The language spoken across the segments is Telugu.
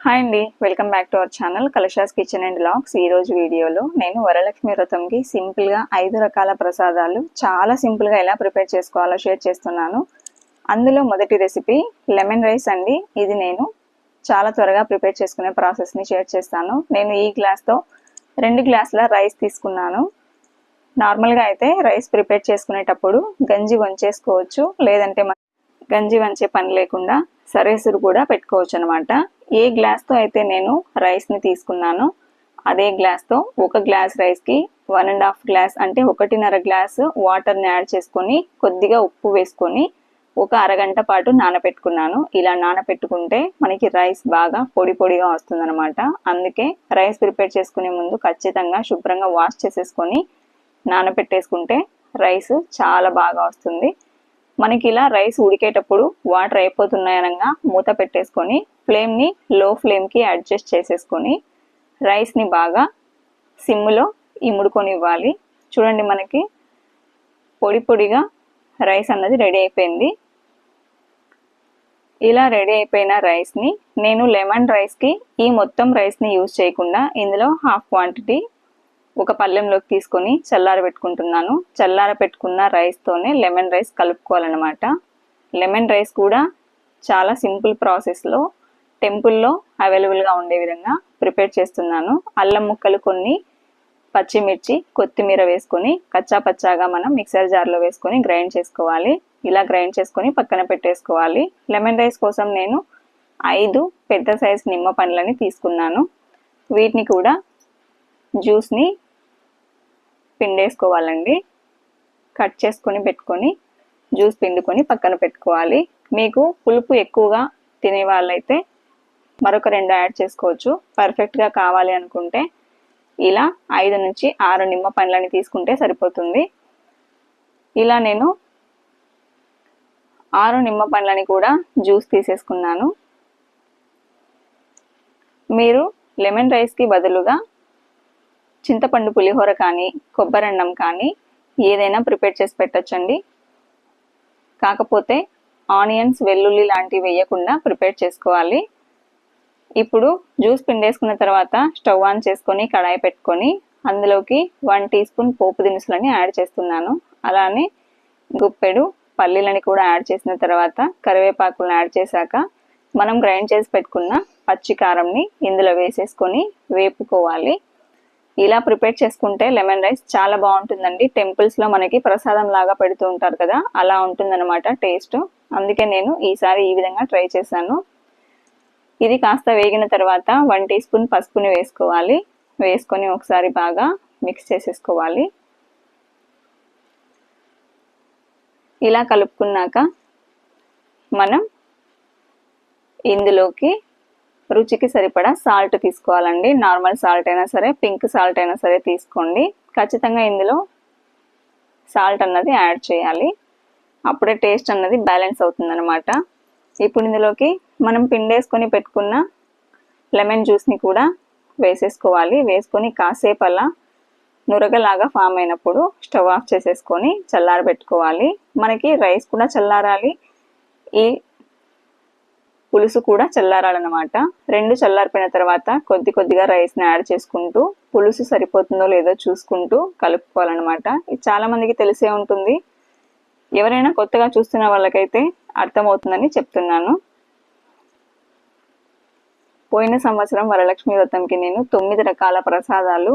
హాయ్ అండి welcome back to our channel Kalasha's kitchen and lakhs ఈరోజు వీడియోలో నేను వరలక్ష్మి వ్రతంకి సింపుల్గా ఐదు రకాల ప్రసాదాలు చాలా సింపుల్గా ఎలా ప్రిపేర్ చేసుకోవాలో షేర్ చేస్తున్నాను. అందులో మొదటి రెసిపీ లెమన్ రైస్ అండి. ఇది నేను చాలా త్వరగా ప్రిపేర్ చేసుకునే ప్రాసెస్ని షేర్ చేస్తాను. నేను ఈ గ్లాస్తో రెండు గ్లాసుల రైస్ తీసుకున్నాను. నార్మల్గా అయితే రైస్ ప్రిపేర్ చేసుకునేటప్పుడు గంజి వంచేసుకోవచ్చు లేదంటే గంజి వంచే పని లేకుండా సరేసురు కూడా పెట్టుకోవచ్చు అనమాట ఏ గ్లాస్తో అయితే నేను రైస్ని తీసుకున్నానో అదే గ్లాస్తో ఒక గ్లాస్ రైస్కి వన్ అండ్ హాఫ్ గ్లాస్ అంటే ఒకటిన్నర గ్లాస్ వాటర్ని యాడ్ చేసుకొని కొద్దిగా ఉప్పు వేసుకొని ఒక అరగంట పాటు నానబెట్టుకున్నాను ఇలా నానబెట్టుకుంటే మనకి రైస్ బాగా పొడి పొడిగా వస్తుందన్నమాట. అందుకే రైస్ ప్రిపేర్ చేసుకునే ముందు ఖచ్చితంగా శుభ్రంగా వాష్ చేసేసుకొని నానబెట్టేసుకుంటే రైస్ చాలా బాగా వస్తుంది. మనకి ఇలా రైస్ ఉడికేటప్పుడు వాటర్ అయిపోతున్నాయనగా మూత పెట్టేసుకొని ఫ్లేమ్ని లో ఫ్లేమ్కి అడ్జస్ట్ చేసేసుకొని రైస్ని బాగా సిమ్లో ఇముడుకొని ఇవ్వాలి చూడండి మనకి పొడి పొడిగా రైస్ అన్నది రెడీ అయిపోయింది. ఇలా రెడీ అయిపోయిన రైస్ని నేను లెమన్ రైస్కి ఈ మొత్తం రైస్ని యూజ్ చేయకుండా ఇందులో హాఫ్ క్వాంటిటీ ఒక పళ్ళెంలోకి తీసుకొని చల్లార పెట్టుకుంటున్నాను. చల్లార పెట్టుకున్న రైస్తోనే లెమన్ రైస్ కలుపుకోవాలన్నమాట. లెమన్ రైస్ కూడా చాలా సింపుల్ ప్రాసెస్లో టెంపుల్లో అవైలబుల్గా ఉండే విధంగా ప్రిపేర్ చేస్తున్నాను. అల్లం ముక్కలు కొన్ని పచ్చిమిర్చి కొత్తిమీర వేసుకొని కచ్చా పచ్చాగా మనం మిక్సర్ జార్లో వేసుకొని గ్రైండ్ చేసుకోవాలి. ఇలా గ్రైండ్ చేసుకొని పక్కన పెట్టేసుకోవాలి. లెమన్ రైస్ కోసం నేను ఐదు పెద్ద సైజ్ నిమ్మ పండ్లని తీసుకున్నాను. వీటిని కూడా జ్యూస్ని పిండేసుకోవాలండి. కట్ చేసుకొని పెట్టుకొని జ్యూస్ పిండుకొని పక్కన పెట్టుకోవాలి. మీకు పులుపు ఎక్కువగా తినే వాళ్ళైతే మరొక రెండు యాడ్ చేసుకోవచ్చు. పర్ఫెక్ట్గా కావాలి అనుకుంటే ఇలా ఐదు నుంచి ఆరు నిమ్మ పండ్లని తీసుకుంటే సరిపోతుంది. ఇలా నేను ఆరు నిమ్మ పండ్లని కూడా జ్యూస్ తీసేసుకున్నాను. మీరు లెమన్ రైస్కి బదులుగా చింతపండు పులిహోర కానీ కొబ్బరన్నం కానీ ఏదైనా ప్రిపేర్ చేసి పెట్టచ్చండి. కాకపోతే ఆనియన్స్ వెల్లుల్లి లాంటివి వేయకుండా ప్రిపేర్ చేసుకోవాలి. ఇప్పుడు జ్యూస్ పిండేసుకున్న తర్వాత స్టవ్ ఆన్ చేసుకొని కడాయి పెట్టుకొని అందులోకి వన్ టీ స్పూన్ పోపు దినుసులని యాడ్ చేస్తున్నాను. అలానే గుప్పెడు పల్లీలని కూడా యాడ్ చేసిన తర్వాత కరివేపాకులను యాడ్ చేశాక మనం గ్రైండ్ చేసి పెట్టుకున్న పచ్చి కారంని ఇందులో వేసేసుకొని వేపుకోవాలి. ఇలా ప్రిపేర్ చేసుకుంటే లెమన్ రైస్ చాలా బాగుంటుందండి. టెంపుల్స్లో మనకి ప్రసాదం లాగా పెడుతూ ఉంటారు కదా అలా ఉంటుందన్నమాట టేస్ట్. అందుకే నేను ఈసారి ఈ విధంగా ట్రై చేశాను. ఇది కాస్త వేగిన తర్వాత వన్ టీ స్పూన్ పసుపుని వేసుకోవాలి. వేసుకొని ఒకసారి బాగా మిక్స్ చేసేసుకోవాలి. ఇలా కలుపుకున్నాక మనం ఇందులోకి రుచికి సరిపడా సాల్ట్ తీసుకోవాలండి. నార్మల్ సాల్ట్ అయినా సరే పింక్ సాల్ట్ అయినా సరే తీసుకోండి. ఖచ్చితంగా ఇందులో సాల్ట్ అన్నది యాడ్ చేయాలి. అప్పుడే టేస్ట్ అన్నది బ్యాలెన్స్ అవుతుందన్నమాట. ఇప్పుడు ఇందులోకి మనం పిండేసుకొని పెట్టుకున్న లెమన్ జ్యూస్ని కూడా వేసేసుకోవాలి. వేసుకొని కాసేపు అలా నురగలాగా ఫామ్ అయినప్పుడు స్టవ్ ఆఫ్ చేసేసుకొని చల్లారబెట్టుకోవాలి. మనకి రైస్ కూడా చల్లారాలి. ఈ పులుసు కూడా చల్లారాలన్నమాట. రెండు చల్లారిపోయిన తర్వాత కొద్ది కొద్దిగా రైస్ని యాడ్ చేసుకుంటూ పులుసు సరిపోతుందో లేదో చూసుకుంటూ కలుపుకోవాలన్నమాట. ఇది చాలా మందికి తెలిసే ఉంటుంది. ఎవరైనా కొత్తగా చూస్తున్న వాళ్ళకైతే అర్థమవుతుందని చెప్తున్నాను. పోయిన సంవత్సరం వరలక్ష్మి వ్రతంకి నేను తొమ్మిది రకాల ప్రసాదాలు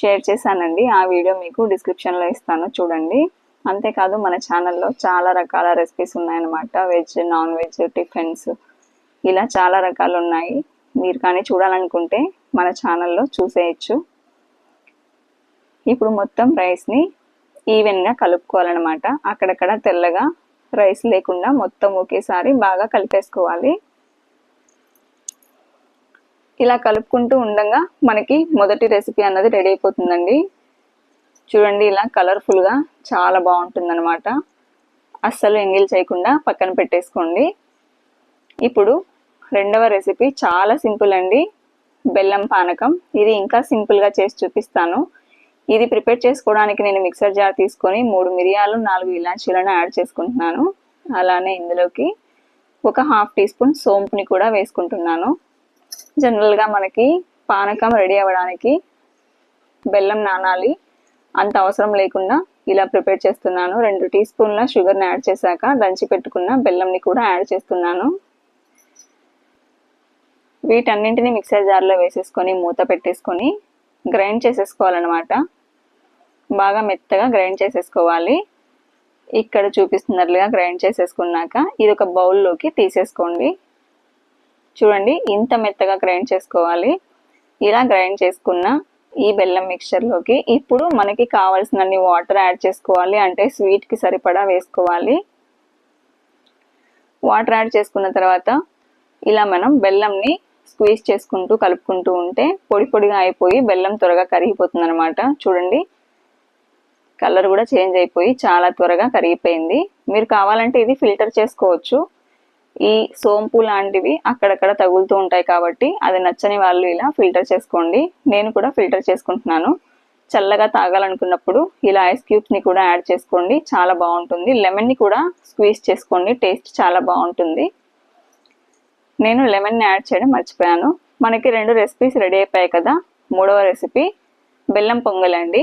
షేర్ చేశానండి. ఆ వీడియో మీకు డిస్క్రిప్షన్లో ఇస్తాను చూడండి. అంతేకాదు మన ఛానల్లో చాలా రకాల రెసిపీస్ ఉన్నాయన్నమాట. వెజ్ నాన్ వెజ్ టిఫిన్స్ ఇలా చాలా రకాలు ఉన్నాయి మీరు కానీ చూడాలనుకుంటే మన ఛానల్లో చూసేయచ్చు. ఇప్పుడు మొత్తం రైస్ని ఈవెన్గా కలుపుకోవాలన్నమాట. అక్కడక్కడ తెల్లగా రైస్ లేకుండా మొత్తం ఒకేసారి బాగా కలిపేసుకోవాలి. ఇలా కలుపుకుంటూ ఉండగా మనకి మొదటి రెసిపీ అన్నది రెడీ అయిపోతుందండి. చూడండి ఇలా కలర్ఫుల్గా చాలా బాగుంటుంది అనమాట అస్సలు ఎంగిల్ చేయకుండా పక్కన పెట్టేసుకోండి. ఇప్పుడు రెండవ రెసిపీ చాలా సింపుల్ అండి. బెల్లం పానకం. ఇది ఇంకా సింపుల్గా చేసి చూపిస్తాను. ఇది ప్రిపేర్ చేసుకోవడానికి నేను మిక్సర్ జార్ తీసుకొని మూడు మిరియాలు నాలుగు ఇలాచీలను యాడ్ చేసుకుంటున్నాను. అలానే ఇందులోకి ఒక హాఫ్ టీ స్పూన్ సోంపుని కూడా వేసుకుంటున్నాను. జనరల్గా మనకి పానకం రెడీ అవ్వడానికి బెల్లం నానాలి. అంత అవసరం లేకుండా ఇలా ప్రిపేర్ చేస్తున్నాను. రెండు టీ స్పూన్ల షుగర్ని యాడ్ చేశాక దంచి పెట్టుకున్న బెల్లంని కూడా యాడ్ చేస్తున్నాను. వీటన్నింటిని మిక్సర్ జార్లో వేసేసుకొని మూత పెట్టేసుకొని గ్రైండ్ చేసేసుకోవాలన్నమాట. బాగా మెత్తగా గ్రైండ్ చేసేసుకోవాలి. ఇక్కడ చూపిస్తున్నట్లుగా గ్రైండ్ చేసేసుకున్నాక ఇది ఒక బౌల్లోకి తీసేసుకోండి. చూడండి ఇంత మెత్తగా గ్రైండ్ చేసుకోవాలి. ఇలా గ్రైండ్ చేసుకున్న ఈ బెల్లం మిక్చర్లోకి ఇప్పుడు మనకి కావాల్సినన్ని వాటర్ యాడ్ చేసుకోవాలి. అంటే స్వీట్కి సరిపడా వేసుకోవాలి. వాటర్ యాడ్ చేసుకున్న తర్వాత ఇలా మనం బెల్లంని స్క్వీజ్ చేసుకుంటూ కలుపుకుంటూ ఉంటే పొడి పొడిగా అయిపోయి బెల్లం త్వరగా కరిగిపోతుంది అనమాట చూడండి. కలర్ కూడా చేంజ్ అయిపోయి చాలా త్వరగా కరిగిపోయింది. మీరు కావాలంటే ఇది ఫిల్టర్ చేసుకోవచ్చు. ఈ సోంపు లాంటివి అక్కడక్కడ తగులుతూ ఉంటాయి కాబట్టి అది నచ్చని వాళ్ళు ఇలా ఫిల్టర్ చేసుకోండి. నేను కూడా ఫిల్టర్ చేసుకుంటున్నాను. చల్లగా తాగాలనుకున్నప్పుడు ఇలా ఐస్ క్యూబ్స్ని కూడా యాడ్ చేసుకోండి. చాలా బాగుంటుంది. లెమన్ని కూడా స్క్వీజ్ చేసుకోండి. టేస్ట్ చాలా బాగుంటుంది. నేను లెమన్ని యాడ్ చేయడం మర్చిపోయాను. మనకి రెండు రెసిపీస్ రెడీ అయిపోయాయి కదా. మూడవ రెసిపీ బెల్లం పొంగల్ అండి.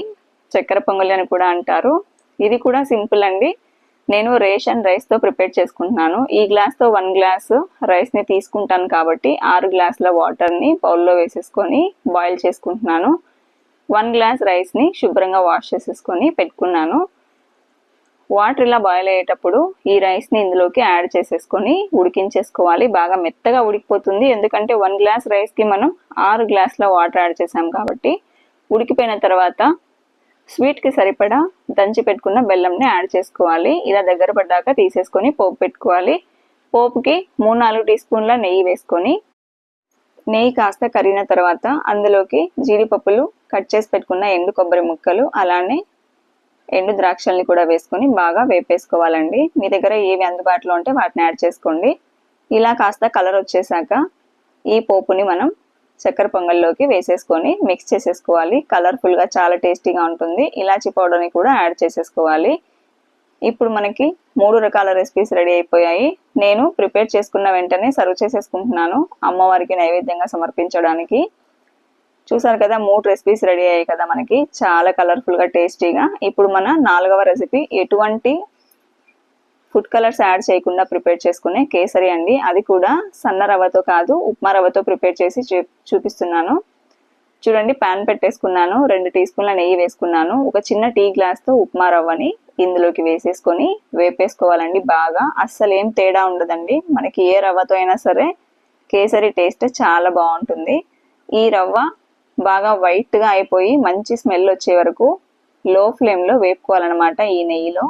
చక్కెర పొంగలి అని కూడా అంటారు. ఇది కూడా సింపుల్ అండి. నేను రేషన్ రైస్తో ప్రిపేర్ చేసుకుంటున్నాను. ఈ గ్లాస్తో వన్ గ్లాస్ రైస్ని తీసుకుంటాను కాబట్టి ఆరు గ్లాసుల వాటర్ని బౌల్లో వేసేసుకొని బాయిల్ చేసుకుంటున్నాను. వన్ గ్లాస్ రైస్ని శుభ్రంగా వాష్ చేసేసుకొని పెట్టుకున్నాను. వాటర్ ఇలా బాయిల్ అయ్యేటప్పుడు ఈ రైస్ని ఇందులోకి యాడ్ చేసేసుకొని ఉడికించేసుకోవాలి. బాగా మెత్తగా ఉడికిపోతుంది. ఎందుకంటే వన్ గ్లాస్ రైస్కి మనం ఆరు గ్లాసుల వాటర్ యాడ్ చేసాం కాబట్టి ఉడికిపోయిన తర్వాత స్వీట్కి సరిపడా దంచి పెట్టుకున్న బెల్లంని యాడ్ చేసుకోవాలి. ఇలా దగ్గర పడ్డాక తీసేసుకొని పోపు పెట్టుకోవాలి. పోపుకి మూడు నాలుగు టీ స్పూన్ల నెయ్యి వేసుకొని నెయ్యి కాస్త కరిగిన తర్వాత అందులోకి జీడిపప్పులు కట్ చేసి పెట్టుకున్న ఎండు కొబ్బరి ముక్కలు అలానే ఎండు ద్రాక్షల్ని కూడా వేసుకొని బాగా వేపేసుకోవాలండి. మీ దగ్గర ఏవి అందుబాటులో ఉంటే వాటిని యాడ్ చేసుకోండి. ఇలా కాస్త కలర్ వచ్చేసాక ఈ పోపుని మనం చక్కెర పొంగల్లోకి వేసేసుకొని మిక్స్ చేసేసుకోవాలి. కలర్ఫుల్గా చాలా టేస్టీగా ఉంటుంది. ఇలాచి పౌడర్ని కూడా యాడ్ చేసేసుకోవాలి. ఇప్పుడు మనకి మూడు రకాల రెసిపీస్ రెడీ అయిపోయాయి. నేను ప్రిపేర్ చేసుకున్న వెంటనే సర్వ్ చేసేసుకుంటున్నాను. అమ్మవారికి నైవేద్యంగా సమర్పించడానికి. చూసారు కదా మూడు రెసిపీస్ రెడీ అయ్యాయి కదా మనకి. చాలా కలర్ఫుల్గా టేస్టీగా ఇప్పుడు మన నాలుగవ రెసిపీ ఎటువంటి ఫుడ్ కలర్స్ యాడ్ చేయకుండా ప్రిపేర్ చేసుకునే కేసరి అండి. అది కూడా సన్న రవ్వతో కాదు ఉప్మా రవ్వతో ప్రిపేర్ చేసి చూపిస్తున్నాను. చూడండి ప్యాన్ పెట్టేసుకున్నాను. రెండు టీ స్పూన్ల నెయ్యి వేసుకున్నాను. ఒక చిన్న టీ గ్లాస్తో ఉప్మా రవ్వని ఇందులోకి వేసేసుకొని వేపేసుకోవాలండి బాగా. అస్సలు ఏం తేడా ఉండదండి. మనకి ఏ రవ్వతో అయినా సరే కేసరి టేస్ట్ చాలా బాగుంటుంది. ఈ రవ్వ బాగా వైట్గా అయిపోయి మంచి స్మెల్ వచ్చే వరకు లో ఫ్లేమ్లో వేపుకోవాలన్నమాట ఈ నెయ్యిలో.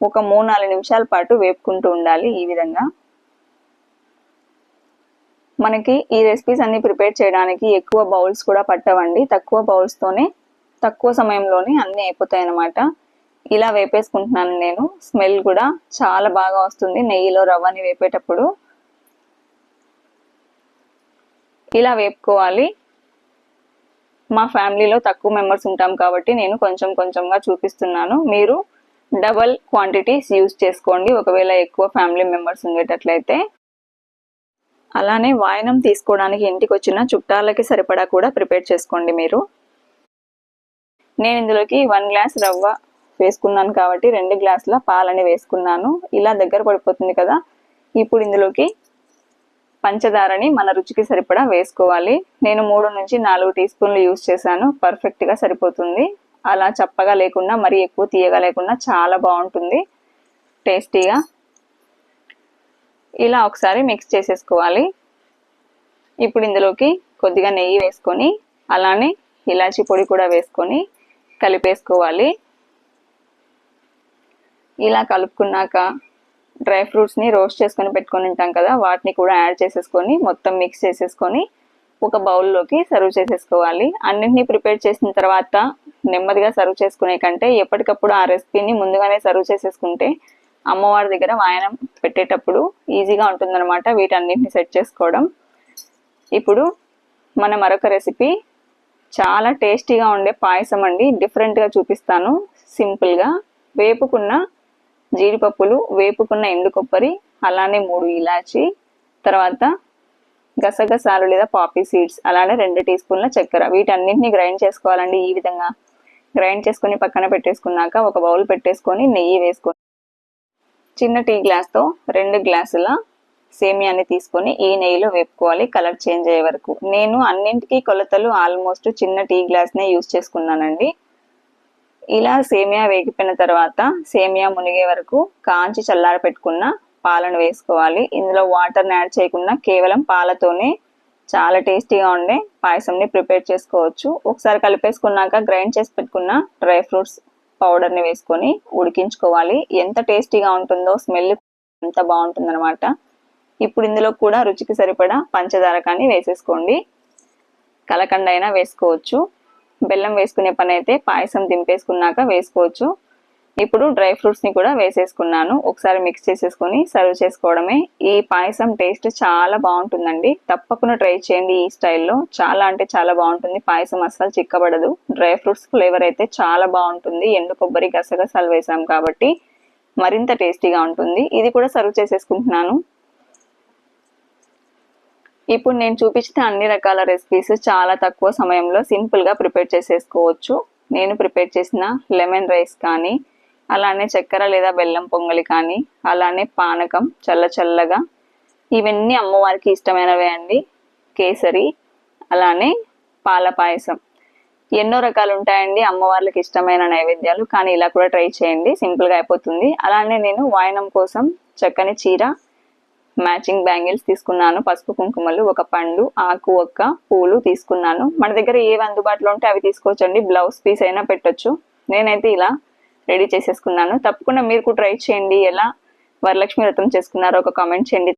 ఒక మూడు నాలుగు నిమిషాల పాటు వేపుకుంటూ ఉండాలి ఈ విధంగా. మనకి ఈ రెసిపీస్ అన్ని ప్రిపేర్ చేయడానికి ఎక్కువ బౌల్స్ కూడా పట్టవండి. తక్కువ బౌల్స్తోనే తక్కువ సమయంలోనే అన్నీ అయిపోతాయి అన్నమాట ఇలా వేపేసుకుంటున్నాను నేను. స్మెల్ కూడా చాలా బాగా వస్తుంది నెయ్యిలో రవ్వని వేపేటప్పుడు. ఇలా వేపుకోవాలి. మా ఫ్యామిలీలో తక్కువ మెంబర్స్ ఉంటాం కాబట్టి నేను కొంచెం కొంచెంగా చూపిస్తున్నాను. మీరు డబల్ క్వాంటిటీస్ యూజ్ చేసుకోండి. ఒకవేళ ఎక్కువ ఫ్యామిలీ మెంబర్స్ ఉండేటట్లయితే. అలానే వాయనం తీసుకోవడానికి ఇంటికి వచ్చిన చుట్టాలకి సరిపడా కూడా ప్రిపేర్ చేసుకోండి మీరు. నేను ఇందులోకి వన్ గ్లాస్ రవ్వ వేసుకున్నాను కాబట్టి రెండు గ్లాసుల పాలని వేసుకున్నాను. ఇలా దగ్గర పడిపోతుంది కదా. ఇప్పుడు ఇందులోకి పంచదారని మన రుచికి సరిపడా వేసుకోవాలి. నేను మూడు నుంచి నాలుగు టీ స్పూన్లు యూజ్ చేశాను. పర్ఫెక్ట్గా సరిపోతుంది. అలా చప్పగా లేకుండా మరీ ఎక్కువ తీయగా లేకుండా చాలా బాగుంటుంది. టేస్టీగా ఇలా ఒకసారి మిక్స్ చేసేసుకోవాలి. ఇప్పుడు ఇందులోకి కొద్దిగా నెయ్యి వేసుకొని అలానే ఇలాచి పొడి కూడా వేసుకొని కలిపేసుకోవాలి. ఇలా కలుపుకున్నాక డ్రై ఫ్రూట్స్ని రోస్ట్ చేసుకొని పెట్టుకొని ఉంటాం కదా వాటిని కూడా యాడ్ చేసేసుకొని మొత్తం మిక్స్ చేసేసుకొని ఒక బౌల్లోకి సర్వ్ చేసేసుకోవాలి. అన్నింటినీ ప్రిపేర్ చేసిన తర్వాత నెమ్మదిగా సర్వ్ చేసుకునే కంటే ఎప్పటికప్పుడు ఆ రెసిపీని ముందుగానే సర్వ్ చేసేసుకుంటే అమ్మవారి దగ్గర వాయనం పెట్టేటప్పుడు ఈజీగా ఉంటుందన్నమాట వీటన్నింటిని సెట్ చేసుకోవడం. ఇప్పుడు మన మరొక రెసిపీ చాలా టేస్టీగా ఉండే పాయసం అండి. డిఫరెంట్గా చూపిస్తాను. సింపుల్గా వేపుకున్న జీడిపప్పులు వేపుకున్న ఎండు కొబ్బరి అలానే మూడు ఇలాచి తర్వాత గసగసాలు లేదా పాపీ సీడ్స్ అలానే రెండు టీ స్పూన్ల చక్కెర. వీటన్నింటినీ గ్రైండ్ చేసుకోవాలండి ఈ విధంగా. గ్రైండ్ చేసుకొని పక్కన పెట్టేసుకున్నాక ఒక బౌల్ పెట్టేసుకొని నెయ్యి వేసుకొని చిన్న టీ గ్లాస్తో రెండు గ్లాసుల సేమియాని తీసుకొని ఈ నెయ్యిలో వేపుకోవాలి కలర్ చేంజ్ అయ్యే వరకు. నేను అన్నింటికీ కొలతలు ఆల్మోస్ట్ చిన్న టీ గ్లాస్నే యూస్ చేసుకున్నానండి. ఇలా సేమియా వేగిపోయిన తర్వాత సేమియా మునిగే వరకు కాంచి చల్లార పెట్టుకున్న పాలను వేసుకోవాలి. ఇందులో వాటర్ని యాడ్ చేయకుండా కేవలం పాలతోనే చాలా టేస్టీగా ఉండే పాయసంని ప్రిపేర్ చేసుకోవచ్చు. ఒకసారి కలిపేసుకున్నాక గ్రైండ్ చేసి పెట్టుకున్న డ్రై ఫ్రూట్స్ పౌడర్ని వేసుకొని ఉడికించుకోవాలి. ఎంత టేస్టీగా ఉంటుందో స్మెల్ ఎంత బాగుంటుందన్నమాట. ఇప్పుడు ఇందులో కూడా రుచికి సరిపడా పంచదార కానీ వేసేసుకోండి. కలకండ అయినా వేసుకోవచ్చు. బెల్లం వేసుకునే పని అయితే పాయసం దింపేసుకున్నాక వేసుకోవచ్చు. ఇప్పుడు డ్రై ఫ్రూట్స్ని కూడా వేసేసుకున్నాను. ఒకసారి మిక్స్ చేసేసుకొని సర్వ్ చేసుకోవడమే. ఈ పాయసం టేస్ట్ చాలా బాగుంటుందండి. తప్పకుండా ట్రై చేయండి ఈ స్టైల్లో. చాలా అంటే చాలా బాగుంటుంది. పాయసం అస్సలు చిక్కబడదు. డ్రై ఫ్రూట్స్ ఫ్లేవర్ అయితే చాలా బాగుంటుంది. ఎండు కొబ్బరి గసగసాలు వేసాం కాబట్టి మరింత టేస్టీగా ఉంటుంది. ఇది కూడా సర్వ్ చేసేసుకుంటున్నాను. ఇప్పుడు నేను చూపించిన అన్ని రకాల రెసిపీస్ చాలా తక్కువ సమయంలో సింపుల్గా ప్రిపేర్ చేసేసుకోవచ్చు. నేను ప్రిపేర్ చేసిన లెమన్ రైస్ కానీ అలానే చక్కెర లేదా బెల్లం పొంగలి కానీ అలానే పానకం చల్ల చల్లగా. ఇవన్నీ అమ్మవారికి ఇష్టమైనవే అండి. కేసరి అలానే పాల పాయసం. ఎన్నో రకాలు ఉంటాయండి అమ్మవార్లకు ఇష్టమైన నైవేద్యాలు కానీ ఇలా కూడా ట్రై చేయండి సింపుల్గా అయిపోతుంది. అలానే నేను వాయనం కోసం చక్కని చీర మ్యాచింగ్ బ్యాంగిల్స్ తీసుకున్నాను. పసుపు కుంకుమలు ఒక పండు ఆకు ఒక్క పూలు తీసుకున్నాను. మన దగ్గర ఏవి అందుబాటులో ఉంటే అవి తీసుకోవచ్చండి. బ్లౌజ్ పీస్ అయినా పెట్టొచ్చు. నేనైతే ఇలా రెడీ చేసేసుకున్నాను. తప్పకుండా మీరు కూడా ట్రై చేయండి. ఎలా వరలక్ష్మి వ్రతం చేసుకున్నారో ఒక కామెంట్ చేయండి.